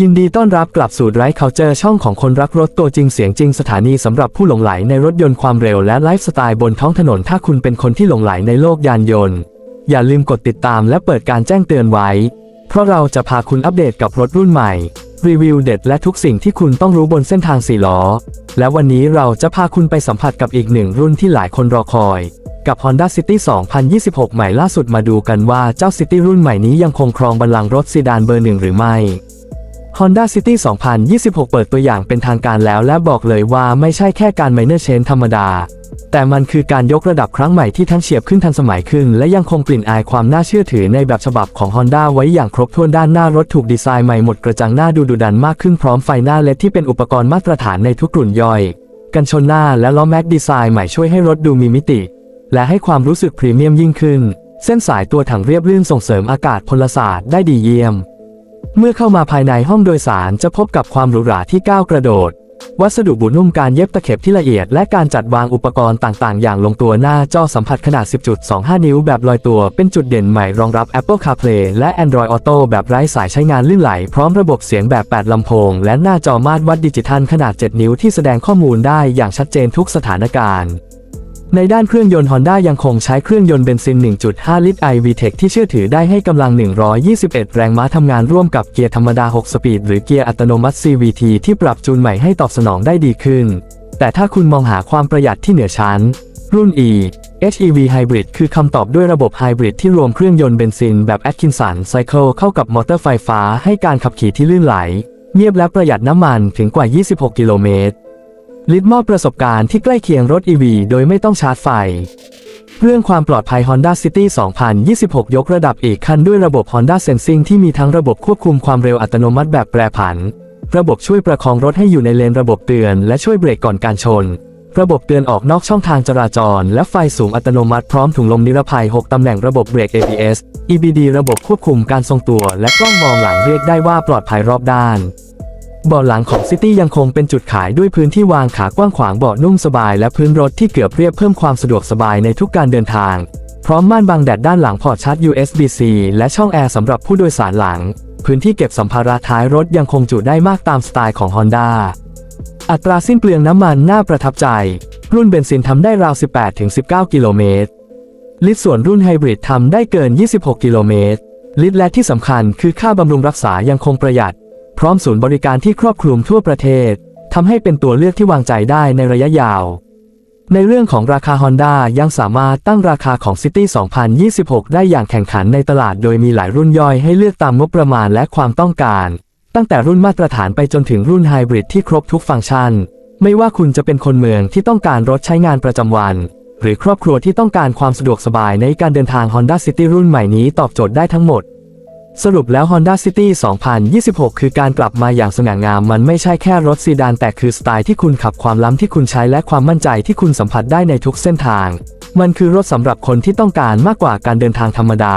ยินดีต้อนรับกลับสู่ไรเคาเจอร์ช่องของคนรักรถตัวจริงเสียงจริงสถานีสำหรับผู้หลงไหลในรถยนต์ความเร็วและไลฟ์สไตล์บนท้องถนนถ้าคุณเป็นคนที่หลงไหลในโลกยานยนต์ อย่าลืมกดติดตามและเปิดการแจ้งเตือนไว้ เพราะเราจะพาคุณอัปเดตกับรถรุ่นใหม่ รีวิวเด็ดและทุกสิ่งที่คุณต้องรู้บนเส้นทางสี่ล้อ และวันนี้เราจะพาคุณไปสัมผัสกับอีกหนึ่งรุ่นที่หลายคนรอคอยกับ Honda City 2026 ใหม่ล่าสุดมาดูกันว่าเจ้า City รุ่นใหม่นี้ยังคงครองบัลลังก์รถซีดานเบอร์หนึ่งหรือไม่ Honda City 2026 เปิดตัวอย่างเป็นทางการแล้วและบอกเลยว่าไม่ใช่แค่การ minor change ธรรมดา แต่มันคือการยกระดับครั้งใหม่ที่ทั้งเฉียบขึ้นทันสมัยขึ้น และยังคงกลิ่นอายความน่าเชื่อถือในแบบฉบับของ Honda ไว้อย่างครบถ้วนด้านหน้ารถถูกดีไซน์ใหม่หมดกระจังหน้าดูดุดันมากขึ้นพร้อมไฟหน้าเลดที่เป็นอุปกรณ์มาตรฐานในทุกกลุ่นย่อย กันชนหน้าและล้อแม็กดีไซน์ใหม่ช่วยให้รถดูมีมิติ และให้ความรู้สึกพรีเมียมยิ่งขึ้น เส้นสายตัวถังเรียบลื่นส่งเสริมอากาศพลศาสตร์ได้ดีเยี่ยม เมื่อเข้ามาภายในห้องโดยสารจะพบกับความหรูหราที่ก้าวกระโดด วัสดุบุนุ่มการเย็บตะเข็บที่ละเอียด และการจัดวางอุปกรณ์ต่างๆ อย่างลงตัวหน้าจอสัมผัสขนาด 10.25 นิ้วแบบลอยตัว เป็นจุดเด่นใหม่รองรับ Apple CarPlay และ Android Auto แบบไร้สายใช้งานลื่นไหล พร้อมระบบเสียงแบบ 8 ลำโพง และหน้าจอมาตรวัดดิจิทัลขนาด 7 นิ้วที่แสดงข้อมูลได้อย่างชัดเจนทุกสถานการณ์ ในด้านเครื่องยนต์ Honda ยังคงใช้เครื่องยนต์เบนซิน 1.5 ลิตร iVTEC ที่เชื่อถือได้ให้กำลัง 121 แรงม้าทำงานร่วมกับเกียร์ธรรมดา 6 สปีด หรือเกียร์อัตโนมัติ CVT ที่ปรับจูนใหม่ให้ตอบสนองได้ดีขึ้น แต่ถ้าคุณมองหาความประหยัดที่เหนือชั้น รุ่น E HEV Hybrid คือคำตอบด้วยระบบไฮบริดที่รวมเครื่องยนต์เบนซินแบบ Atkinson Cycle เข้ากับมอเตอร์ไฟฟ้าให้การขับขี่ที่ลื่นไหล เงียบและประหยัดน้ำมันถึงกว่า 26 กิโลเมตร ลิดมอบประสบการณ์ที่ใกล้เคียงรถ EV โดยไม่ต้องชาร์จไฟ เรื่องความปลอดภัย Honda City 2026 ยกระดับอีกขั้นด้วยระบบ Honda Sensing ที่มีทั้งระบบควบคุมความเร็วอัตโนมัติแบบแปรผัน ระบบช่วยประคองรถให้อยู่ในเลนระบบเตือน และช่วยเบรกก่อนการชน ระบบเตือนออกนอกช่องทางจราจร และไฟสูงอัตโนมัติพร้อมถุงลมนิรภัย 6 ตำแหน่งระบบเบรก ABS EBD ระบบควบคุมการทรงตัว และกล้องมองหลังเรียกได้ว่าปลอดภัยรอบด้าน เบาะหลังของซิตี้ยังคงเป็นจุดขายด้วยพื้นที่วางขากว้างขวางเบาะนุ่มสบายและพื้นรถที่เกือบเรียบเพิ่มความสะดวกสบายในทุกการเดินทาง พร้อมม่านบังแดดด้านหลังพอร์ตชาร์จ USB-C และช่องแอร์สำหรับผู้โดยสารหลัง พื้นที่เก็บสัมภาระท้ายรถยังคงจุได้มากตามสไตล์ของ Honda อัตราสิ้นเปลืองน้ำมันน่าประทับใจ รุ่นเบนซินทำได้ราว 18-19 กิโลเมตร ลิตรส่วนรุ่นไฮบริดทำได้เกิน 26 กิโลเมตร ลิตรและที่สำคัญคือค่าบำรุงรักษายังคงประหยัด พร้อมศูนย์บริการที่ครอบคลุมทั่วประเทศทำให้เป็นตัวเลือกที่วางใจได้ในระยะยาว ในเรื่องของราคา Honda ยังสามารถตั้งราคาของ City 2026 ได้อย่างแข่งขันในตลาดโดยมีหลายรุ่นย่อยให้เลือกตามงบประมาณและความต้องการ ตั้งแต่รุ่นมาตรฐานไปจนถึงรุ่นไฮบริดที่ครบทุกฟังก์ชัน ไม่ว่าคุณจะเป็นคนเมืองที่ต้องการรถใช้งานประจำวัน หรือครอบครัวที่ต้องการความสะดวกสบายในการเดินทาง Honda City รุ่นใหม่นี้ตอบโจทย์ได้ทั้งหมด สรุปแล้ว Honda City 2026 คือการกลับมาอย่างสง่างาม มันไม่ใช่แค่รถซีดานแต่คือสไตล์ที่คุณขับความล้ำที่คุณใช้และความมั่นใจที่คุณสัมผัสได้ในทุกเส้นทาง มันคือรถสำหรับคนที่ต้องการมากกว่าการเดินทางธรรมดา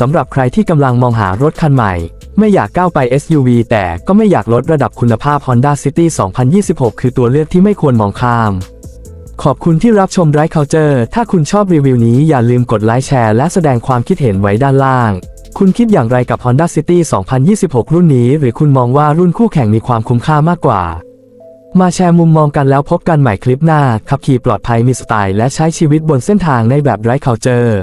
สำหรับใครที่กำลังมองหารถคันใหม่ ไม่อยากก้าวไป SUV แต่ก็ไม่อยากลดระดับคุณภาพ Honda City 2026 คือตัวเลือกที่ไม่ควรมองข้าม ขอบคุณที่รับชมไร้เคาเจอร์ถ้าคุณชอบรีวิวนี้อย่าลืมกดไลค์แชร์และแสดงความคิดเห็นไว้ด้านล่าง คุณคิดอย่างไรกับ Honda City 2026 รุ่นนี้ หรือคุณมองว่ารุ่นคู่แข่งมีความคุ้มค่ามากกว่า มาแชร์มุมมองกันแล้วพบกันใหม่คลิปหน้า ขับขี่ปลอดภัยมีสไตล์และใช้ชีวิตบนเส้นทางในแบบไร้เคาเจอร์